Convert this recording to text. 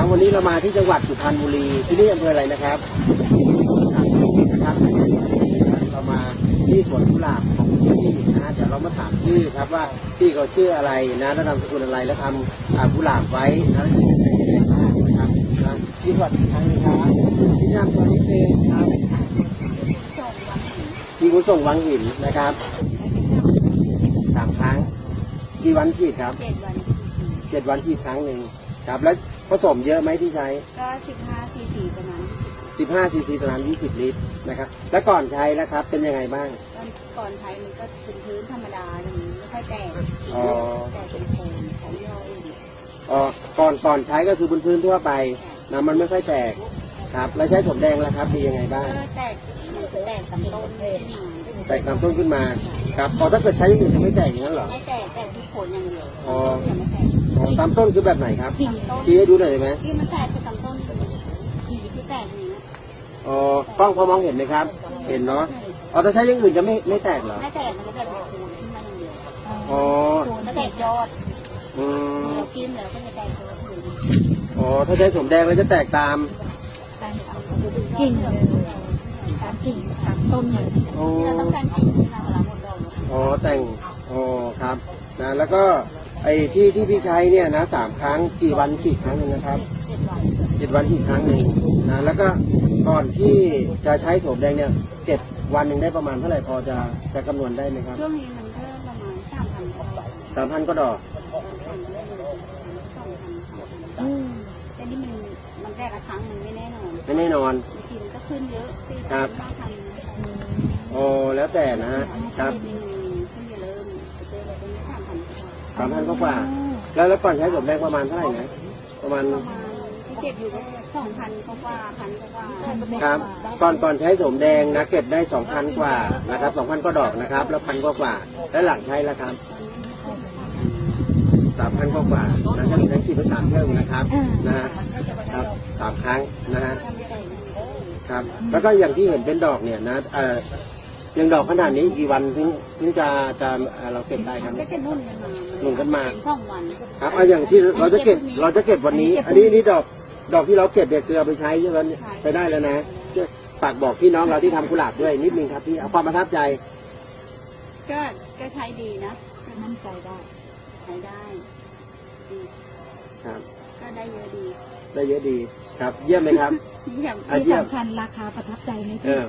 นะวันนี้เรามาที่จังหวัดสุพรรณบุรีที่นี่อำเภออะไรนะครับนะครับเรามาที่สวนกุหลาบของพี่นะเดี๋ยวเรามาถามชื่อครับว่าพี่เขาชื่ออะไรนะแล้วนามสกุลอะไรแล้วทำอ่ากุหลาบไว้นะแล้วจะเป็นยังไงบ้างนะครับนะที่สวัสดีครั้งนี้ครับที่นามตัวนี้เองครับที่คุณส่งวังหินนะครับสามครั้งกี่วันฉีดครับเจ็ดวันเจ็ดวันฉีดครั้งหนึ่งครับแล้ว ผสมเยอะไหมที่ใช้ ก็สิบห้าซีซีประมาณ15ซีซีต่อน้ำ20 ลิตรนะครับ แล้วก่อนใช้นะครับเป็นยังไงบ้าง ตอนก่อนไทยมันก็เป็นพื้นธรรมดาอย่างนี้ไม่ค่อยแตกอ๋อแต่เป็นโคนของย่อเองอ๋อก่อนก่อนใช้ก็คือบนพื้นทั่วไปนะมันไม่ค่อยแตกครับ แล้วใช้ถมแดงแล้วครับดียังไงบ้าง ก็แตกมันจะแตกสำต้นเลยแตกลำต้นขึ้นมาครับพอถ้าเกิดใช้อย่างอื่นจะไม่แตกอย่างนั้นเหรอไม่แตกแต่ทุกคนอย่างเดียวอ๋อ ยังไม่แตกอ๋อ ตามต้นคือแบบไหนครับกิ่งต้นชี้ให้ดูหน่อยได้ไหมที่มันแตกคือลำต้นที่ที่แตกอย่างนี้อ๋อกล้องพอมองเห็นไหมครับ เห็นเนาะอ๋อถ้าใช้อย่างอื่นจะไม่ไม่แตกเหรอไม่แตกมันก็จะเป็นโคนขึ้นมาอย่างเดียวอ๋อโคนก็แตกยอดอืมเรากินแล้วก็จะแตกยอดเลยอ๋อถ้าใช้ถมแดงแล้วจะแตกตามกิ่งเลยตามกิ่งตามต้นเลยอ๋อที่เราต้องการกิ่งที่เราเวลาหมดดอก อ๋อแต่งอ๋อครับนะแล้วก็ ไอ้ที่ที่พี่ใช้เนี่ยนะสามครั้งกี่วันฉีดครั้งหนึ่งนะครับเจ็ดวันเจ็ดวันฉีดครั้งหนึ่งนะแล้วก็ก่อนที่จะใช้โสมแดงเนี่ยเจ็ดวันหนึ่งได้ประมาณเท่าไหร่พอจะจะคำนวณได้ไหมครับช่วงนี้มันก็ประมาณสามพันกว่าบาทสามพันก็ดอกสองพันแต่นี่มันมันแรกละครั้งมันไม่แน่นอนไม่แน่นอนบางทีมันก็ขึ้นเยอะสี่ครัพับนห้าพันโอ้แล้วแต่นะฮะครับ สามพันก็กว่าแล้วแล้วก่อนใช้โสมแดงประมาณเท่าไหร่นะประมาณประมาณที่เก็บอยู่ก็สองพันกว่าพันกว่าครับก่อนก่อนใช้โสมแดงนะเก็บได้สองพันกว่านะครับสองพันก็ดอกนะครับ แล้วพันกว่ากว่าแล้วหลังใช้แล้วครับสามพันกว่าๆนะถ้ามีนักขี่ไปสามเท่านะครับนะฮะครับสามครั้งนะฮะครับ แล้วก็อย่างที่เห็นเป็นดอกเนี่ยนะเอ่อ ยังดอกขนาดนี้กี่วันถึงถึงจะจะเอ่อเราเก็บได้ครับ ก็จะนุ่นกันมานุ่นกันมาสองวันครับเอาอย่างที่เราจะเก็บเราจะเก็บวันนี้ อันนี้นี่ดอกดอกที่เราเก็บเนี่ยคือเอาไปใช้ใช่ไหมใช้ได้แล้วนะฝากบอกพี่น้องเราที่ทำกุหลาบด้วยนิดนึงครับพี่เอาความประทับใจ ก็ก็ใช้ดีนะก็มั่นใจได้ใช้ได้ดีครับ ก็ได้เยอะดีได้เยอะดีครับ เยี่ยมไหมครับอย่างอะเยี่ยม สำคัญราคาประทับใจไหมเอพี่ อ